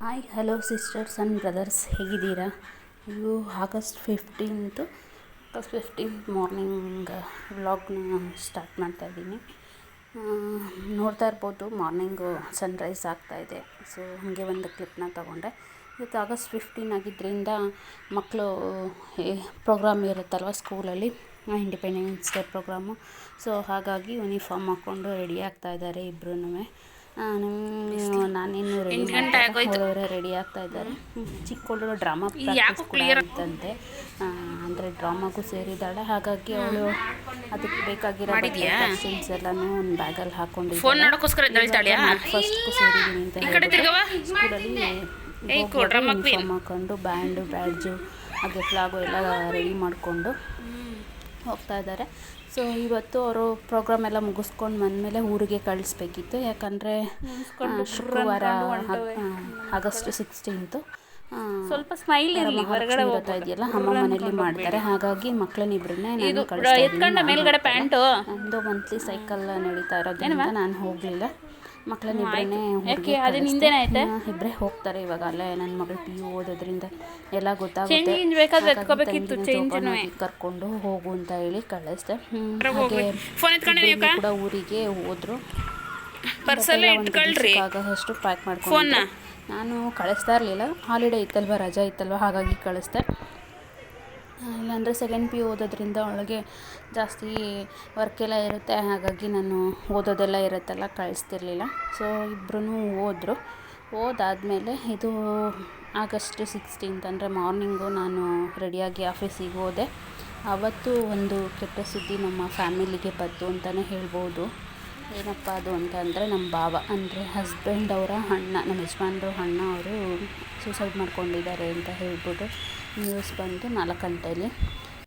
Hi hello sisters and brothers ಹೇಗಿದ್ದೀರಾ? ಇದು August fifteenth August fifteenth morning ವ್ಲಾಗ್ನ start ಮಾಡ್ತಾಯಿದ್ದೀನಿ ನೋಡ್ತಾ ಇರ್ಬೋದು ಮಾರ್ನಿಂಗು ಸನ್ರೈಸ್ ಆಗ್ತಾಯಿದೆ ಸೊ ಹಾಗೆ ಒಂದು ಕ್ಲಿಪ್ನ ತೊಗೊಂಡೆ. ಇವತ್ತು ಆಗಸ್ಟ್ ಫಿಫ್ಟೀನ್ ಆಗಿದ್ದರಿಂದ ಮಕ್ಕಳು ಪ್ರೋಗ್ರಾಮ್ ಇರುತ್ತಲ್ವ ಸ್ಕೂಲಲ್ಲಿ ಇಂಡಿಪೆಂಡೆನ್ಸ್ ಡೇ ಪ್ರೋಗ್ರಾಮು ಸೊ ಹಾಗಾಗಿ ಯೂನಿಫಾರ್ಮ್ ಹಾಕ್ಕೊಂಡು ರೆಡಿ ಆಗ್ತಾ ಇದ್ದಾರೆ ಇಬ್ಬರೂ ನಾನಿನ್ನು ರೆಡಿ ಅವರೇ ರೆಡಿ ಆಗ್ತಾ ಇದ್ದಾರೆ. ಚಿಕ್ಕ ಡ್ರಾಮಾ ಇತ್ತಂತೆ. ಅಂದರೆ ಡ್ರಾಮಾಗೂ ಸೇರಿದ್ದಾಳೆ. ಹಾಗಾಗಿ ಅವಳು ಅದಕ್ಕೆ ಬೇಕಾಗಿರೋ ಕಾಸ್ಟ್ಯೂಮ್ಸ್ ಎಲ್ಲನೂ ಒಂದು ಬ್ಯಾಗಲ್ಲಿ ಫೋನ್ ನೋಡೋಕ್ಕೋಸ್ಕರ? ಫಸ್ಟ್ಗೂ ಸೇರಿದ್ದೀನಿ ಅಂತ. ಸ್ಕೂಲಲ್ಲಿ. ಯೂನಿಫಾರ್ಮ್ ಹಾಕೊಂಡು ಬ್ಯಾಂಡು ಬ್ಯಾಡ್ಜು ಹಾಗೆ ಫ್ಲಾಗು ಎಲ್ಲ ರೆಡಿ ಮಾಡಿಕೊಂಡು ಹೋಗ್ತಾ ಇದ್ದಾರೆ. ಸೊ ಇವತ್ತು ಅವರು ಪ್ರೋಗ್ರಾಮ್ ಎಲ್ಲ ಮುಗಿಸ್ಕೊಂಡು ಬಂದಮೇಲೆ ಊರಿಗೆ ಕಳಿಸ್ಬೇಕಿತ್ತು. ಯಾಕಂದರೆ ಶುಕ್ರವಾರ ಆಗಸ್ಟ್ ಸಿಕ್ಸ್ಟೀನ್ತು ಸ್ವಲ್ಪ ಸ್ಮೈಲ್ ಇರಲಿ ಹೊರಗಡೆ ಹೋಗ್ತಾ ಇದೆಯಲ್ಲ ಅಮ್ಮ ಮನೇಲಿ ಮಾಡ್ತಾರೆ. ಹಾಗಾಗಿ ಮಕ್ಕಳನ್ನಿಬ್ರನ್ನೇ ನಾನು ಎತ್ಕೊಂಡ ಮೇಲ್ಗಡೆ ಪ್ಯಾಂಟು? ಒಂದು ಮಂತ್ಲಿ ಸೈಕಲ್ ನಡೀತಾ ಇರೋದ್ರಿಂದ ನಾನು ಹೋಗಲಿಲ್ಲ. ಮಕ್ಕಳನ್ನಿಬ್ರನ್ನೇ ಯಾಕೆ? ಅದು ಐತೆ ಇಬ್ಬರೇ ಹೋಗ್ತಾರೆ ಇವಾಗ ಅಲ್ಲೇ. ನನ್ನ ಮಗಳು ಪಿ ಯು ಓದೋದ್ರಿಂದ ಎಲ್ಲ ಗೊತ್ತಾಗುತ್ತೆ. ಕರ್ಕೊಂಡು ಹೋಗು ಅಂತ ಹೇಳಿ ಕಳಿಸ್ದೆ. ಹಾಗೆ ಕೂಡ ಊರಿಗೆ ಹೋದ್ರು. ಆಗಷ್ಟು ಪ್ಯಾಕ್ ಮಾಡ್ಕೊಂಡು? ನಾನು ಕಳಿಸ್ತಾ ಇರಲಿಲ್ಲ. ಹಾಲಿಡೇ ಇತ್ತಲ್ವ ರಜಾ ಇತ್ತಲ್ವ ಹಾಗಾಗಿ ಕಳಿಸ್ದೆ. ಇಲ್ಲಾಂದರೆ ಸೆಕೆಂಡ್ ಪಿ ಯು ಓದೋದ್ರಿಂದ ಅವಳಿಗೆ ಜಾಸ್ತಿ ವರ್ಕ್ ಎಲ್ಲ ಇರುತ್ತೆ. ಹಾಗಾಗಿ ನಾನು ಓದೋದೆಲ್ಲ ಇರುತ್ತಲ್ಲ, ಕಳಿಸ್ತಿರ್ಲಿಲ್ಲ. ಸೊ ಇಬ್ಬರೂ ಹೋದ್ರು ಓದಾದಮೇಲೆ ಇದು ಆಗಸ್ಟ್ ಸಿಕ್ಸ್ಟೀನ್ತ್ ಅಂದರೆ ಮಾರ್ನಿಂಗು ನಾನು ರೆಡಿಯಾಗಿ ಆಫೀಸಿಗೆ ಹೋದೆ. ಆವತ್ತು ಒಂದು ಕೆಟ್ಟ ಸುದ್ದಿ ನಮ್ಮ ಫ್ಯಾಮಿಲಿಗೆ ಬಂತು ಅಂತಲೇ ಹೇಳ್ಬೋದು. ಏನಪ್ಪ ಅದು ಅಂತ ಅಂದರೆ ನಮ್ಮ ಭಾವ, ಅಂದರೆ ಹಸ್ಬೆಂಡ್ ಅವರ ಅಣ್ಣ, ನಮ್ಮ ಯಜಮಾನ್ರು ಅಣ್ಣ ಅವರು ಸೂಸೈಡ್ ಮಾಡ್ಕೊಂಡಿದ್ದಾರೆ ಅಂತ ಹೇಳ್ಬಿಟ್ಟು ನ್ಯೂಸ್ ಬಂತು ನಾಲ್ಕು ಗಂಟೆಯಲ್ಲಿ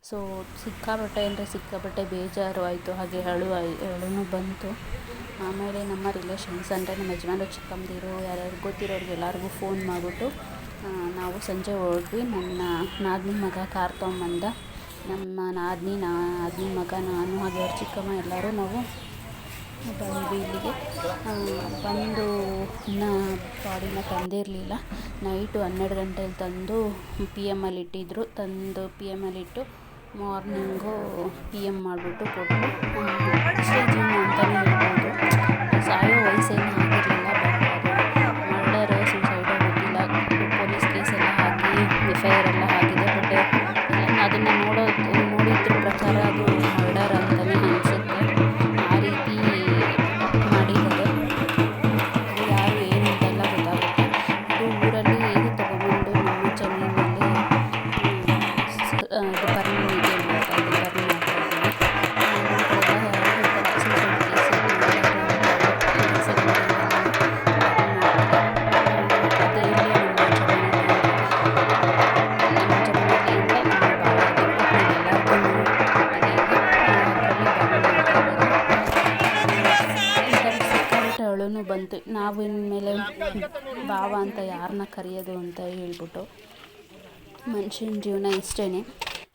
ಸೊ ಸಿಕ್ಕಾಪಟ್ಟೆ ಅಂದರೆ ಸಿಕ್ಕಾಪಟ್ಟೆ ಬೇಜಾರು ಆಯಿತು, ಹಾಗೆ ಅಳು ಆಯ್ ಬಂತು. ಆಮೇಲೆ ನಮ್ಮ ರಿಲೇಷನ್ಸ್ ಅಂದರೆ ನಮ್ಮ ಯಜಮಾನ್ರು ಚಿಕ್ಕಮ್ಮದಿರು, ಯಾರ್ಯಾರು ಗೊತ್ತಿರೋರಿಗೆ ಎಲ್ಲರಿಗೂ ಫೋನ್ ಮಾಡಿಬಿಟ್ಟು ನಾವು ಸಂಜೆ ಹೊರಟ್ವಿ ನನ್ನ ನಾದಿನಿ ಮಗ ಕಾರ್ ತೊಗೊಂಬಂದ ನಮ್ಮ ನಾದಿನಿ ನಾದಿನಿ ಮಗ ನಾನು, ಹಾಗೆ ಅವ್ರ ಚಿಕ್ಕಮ್ಮ ಎಲ್ಲರೂ ನಾವು ಬಂದ್ವಿ ಇಲ್ಲಿಗೆ. ಬಂದು ಇನ್ನು ಬಾಡಿನ ತಂದಿರಲಿಲ್ಲ ನೈಟು ಹನ್ನೆರಡು ಗಂಟೆಲಿ ತಂದು ಪಿ ಎಮ್ಮಲ್ಲಿ ಇಟ್ಟಿದ್ದರು ತಂದು ಪಿ ಎಮ್ಮಲ್ಲಿ ಇಟ್ಟು ಮಾರ್ನಿಂಗು ಪಿ ಎಂ ಮಾಡಿಬಿಟ್ಟು ಕೊಟ್ಟರು ಅಳುನು ಬಂತು. ನಾವು ಇನ್ಮೇಲೆ ಭಾವ ಅಂತ ಯಾರನ್ನ ಕರೆಯೋದು ಅಂತ ಹೇಳ್ಬಿಟ್ಟು ಮನುಷ್ಯನ ಜೀವನ ಇಷ್ಟೇ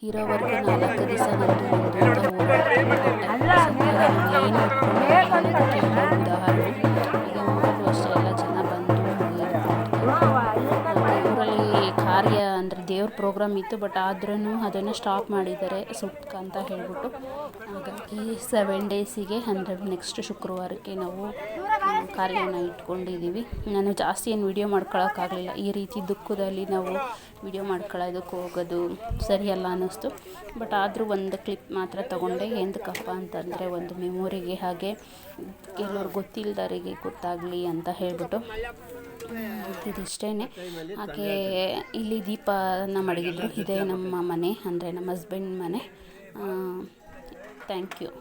ಇರೋವರೆಗೂ ನಾಲ್ಕು ದಿವಸ ಅಂತ ಸದ್ಯ ಏನು ಉದಾಹರಣೆ ಈಗ ಮೂರು ವರ್ಷ ಎಲ್ಲ ದೇವ್ರ ಪ್ರೋಗ್ರಾಮ್ ಇತ್ತು ಬಟ್ ಆದ್ರೂ ಅದನ್ನು ಸ್ಟಾಪ್ ಮಾಡಿದ್ದಾರೆ ಸುಪ್ಕ ಅಂತ ಹೇಳ್ಬಿಟ್ಟು. ಹಾಗಾಗಿ ಸೆವೆನ್ ಡೇಸಿಗೆ ಅಂದರೆ ನೆಕ್ಸ್ಟ್ ಶುಕ್ರವಾರಕ್ಕೆ ನಾವು ಕಾರ್ಯವನ್ನು ಇಟ್ಕೊಂಡಿದ್ದೀವಿ ನಾನು ಜಾಸ್ತಿ ಏನು ವಿಡಿಯೋ ಮಾಡ್ಕೊಳ್ಳೋಕ್ಕಾಗಲಿಲ್ಲ ಈ ರೀತಿ ದುಃಖದಲ್ಲಿ ನಾವು ವಿಡಿಯೋ ಮಾಡ್ಕೊಳ್ಳೋದಕ್ಕೆ ಹೋಗೋದು ಸರಿಯಲ್ಲ ಅನ್ನಿಸ್ತು. ಬಟ್ ಆದರೂ ಒಂದು ಕ್ಲಿಪ್ ಮಾತ್ರ ತೊಗೊಂಡೆ. ಎಂದಕ್ಕಪ್ಪ ಅಂತಂದರೆ ಒಂದು ಮೆಮೊರಿಗೆ ಹಾಗೆ, ಕೆಲವ್ರು ಗೊತ್ತಿಲ್ಲದವರಿಗೆ ಗೊತ್ತಾಗಲಿ ಅಂತ ಹೇಳ್ಬಿಟ್ಟು. ಇದಿಷ್ಟೇ ಹಾಗೆ ಇಲ್ಲಿ ದೀಪನ ಮಡಗಿದ್ರು. ಇದೇ ನಮ್ಮ ಮನೆ ಅಂದರೆ ನಮ್ಮ ಹಸ್ಬೆಂಡ್ ಮನೆ. Thank you